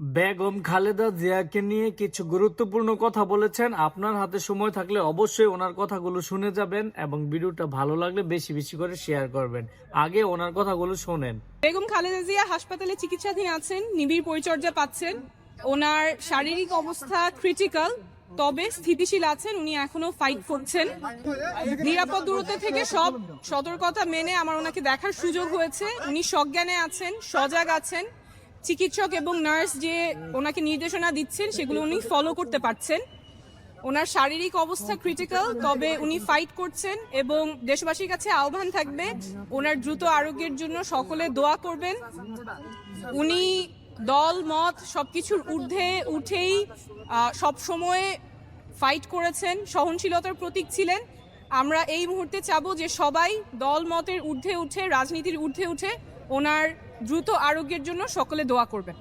বেগম খালেদা জিয়াকে নিয়ে কিছু গুরুত্বপূর্ণ কথা বলেছেন। আপনার হাতে সময় থাকলে অবশ্যই ওনার কথাগুলো শুনে যাবেন এবং ভিডিওটা ভালো লাগলে বেশি বেশি করে শেয়ার করবেন। আগে ওনার কথাগুলো শোনেন। বেগম খালেদা জিয়া হাসপাতালে চিকিৎসাধীন আছেন, নিবিড় পরিচর্যা পাচ্ছেন। ওনার শারীরিক অবস্থা ক্রিটিক্যাল তবে স্থিতিশীল আছেন, উনি এখনও ফাইট করছেন। নিরাপদ দূরত্ব থেকে সব সতর্কতা মেনে আমার ওনাকে দেখার সুযোগ হয়েছে। উনি সজ্ঞানে আছেন, সজাগ আছেন। চিকিৎসক এবং নার্স যে ওনাকে নির্দেশনা দিচ্ছেন, সেগুলো উনি ফলো করতে পারছেন। ওনার শারীরিক অবস্থা ক্রিটিক্যাল তবে উনি ফাইট করছেন এবং দেশবাসীর কাছে আহ্বান থাকবে, ওনার দ্রুত আরোগ্যের জন্য সকলে দোয়া করবেন। উনি দল, মত সবকিছুর ঊর্ধ্বে উঠেই সব সময় ফাইট করেছেন, সহনশীলতার প্রতীক ছিলেন। আমরা এই মুহূর্তে চাবো যে সবাই দল, মতের ঊর্ধ্বে উঠে, রাজনীতির ঊর্ধ্বে উঠে ওনার দ্রুত আরোগ্যের জন্য সকলে দোয়া করবেন।